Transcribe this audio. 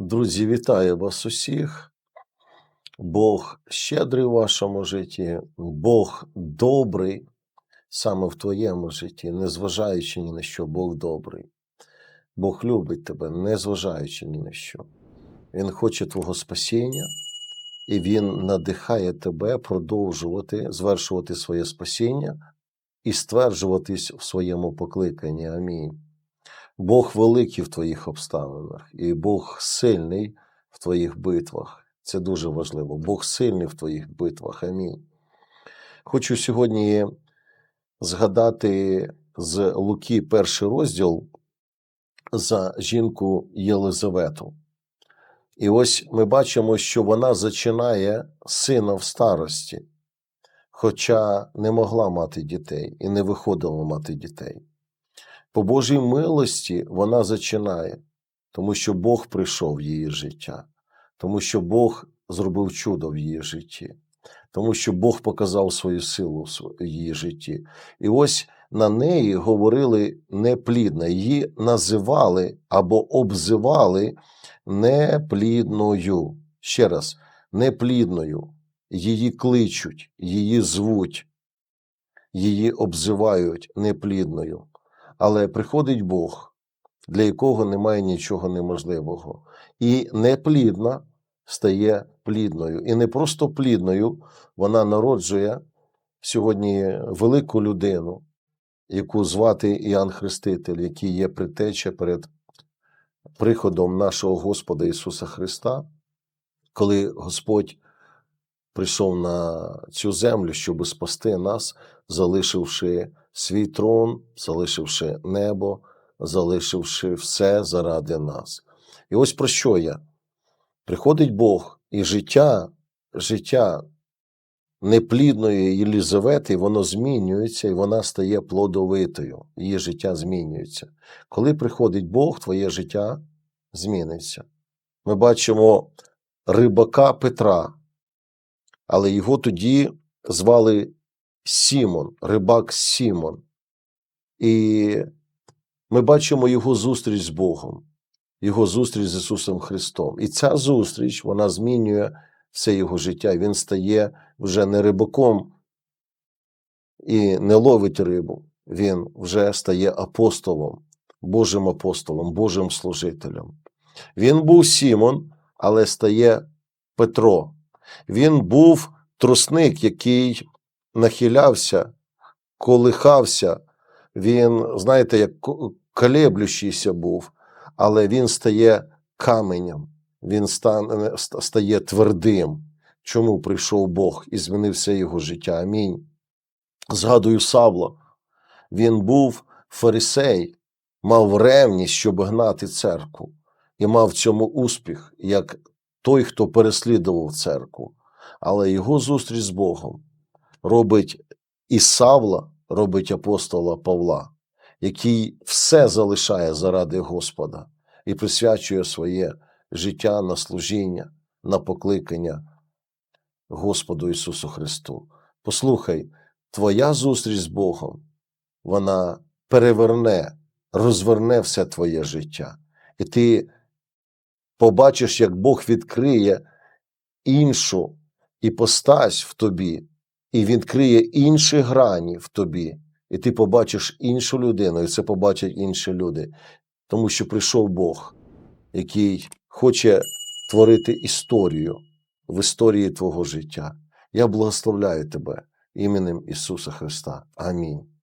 Друзі, вітаю вас усіх. Бог щедрий у вашому житті, Бог добрий саме в твоєму житті, незважаючи ні на що, Бог добрий. Бог любить тебе, незважаючи ні на що. Він хоче твого спасіння, і Він надихає тебе продовжувати, звершувати своє спасіння і стверджуватись в своєму покликанні. Амінь. Бог великий в твоїх обставинах, і Бог сильний в твоїх битвах. Це дуже важливо. Бог сильний в твоїх битвах. Амінь. Хочу сьогодні згадати з Луки перший розділ за жінку Єлизавету. І ось ми бачимо, що вона зачинає сина в старості, хоча не могла мати дітей і не виходила мати дітей. По Божій милості вона зачинає, тому що Бог прийшов в її життя, тому що Бог зробив чудо в її житті, тому що Бог показав свою силу в її житті. І ось на неї говорили неплідна, її називали або обзивали неплідною. Ще раз, неплідною. Її кличуть, її звуть, її обзивають неплідною. Але приходить Бог, для якого немає нічого неможливого. І неплідна стає плідною. І не просто плідною, вона народжує сьогодні велику людину, яку звати Іоанн Хреститель, який є притеча перед приходом нашого Господа Ісуса Христа, коли Господь прийшов на цю землю, щоб спасти нас, залишивши свій трон, залишивши небо, залишивши все заради нас. І ось про що я? Приходить Бог, і життя, життя неплідної Єлізавети, воно змінюється і вона стає плодовитою. Її життя змінюється. Коли приходить Бог, твоє життя зміниться. Ми бачимо рибака Петра, але його тоді звали Сімон, рибак Сімон. І ми бачимо його зустріч з Богом, його зустріч з Ісусом Христом. І ця зустріч вона змінює все його життя. Він стає вже не рибаком і не ловить рибу. Він вже стає апостолом, Божим апостолом, Божим служителем. Він був Сімон, але стає Петро. Він був трусник, який нахилявся, колихався. Він, знаєте, як ко- колеблющийся був, але він стає каменем, він стане, стає твердим. Чому прийшов Бог і змінив все його життя? Амінь. Згадую Савла. Він був фарисей, мав ревність, щоб гнати церкву, і мав в цьому успіх, як той, хто переслідував церкву. Але його зустріч з Богом робить і Савла, робить апостола Павла, який все залишає заради Господа і присвячує своє життя на служіння, на покликання Господу Ісусу Христу. Послухай, твоя зустріч з Богом, вона переверне, розверне все твоє життя. І ти побачиш, як Бог відкриє іншу іпостась в тобі, і відкриє інші грані в тобі, і ти побачиш іншу людину, і це побачать інші люди. Тому що прийшов Бог, який хоче творити історію в історії твого життя. Я благословляю тебе іменем Ісуса Христа. Амінь.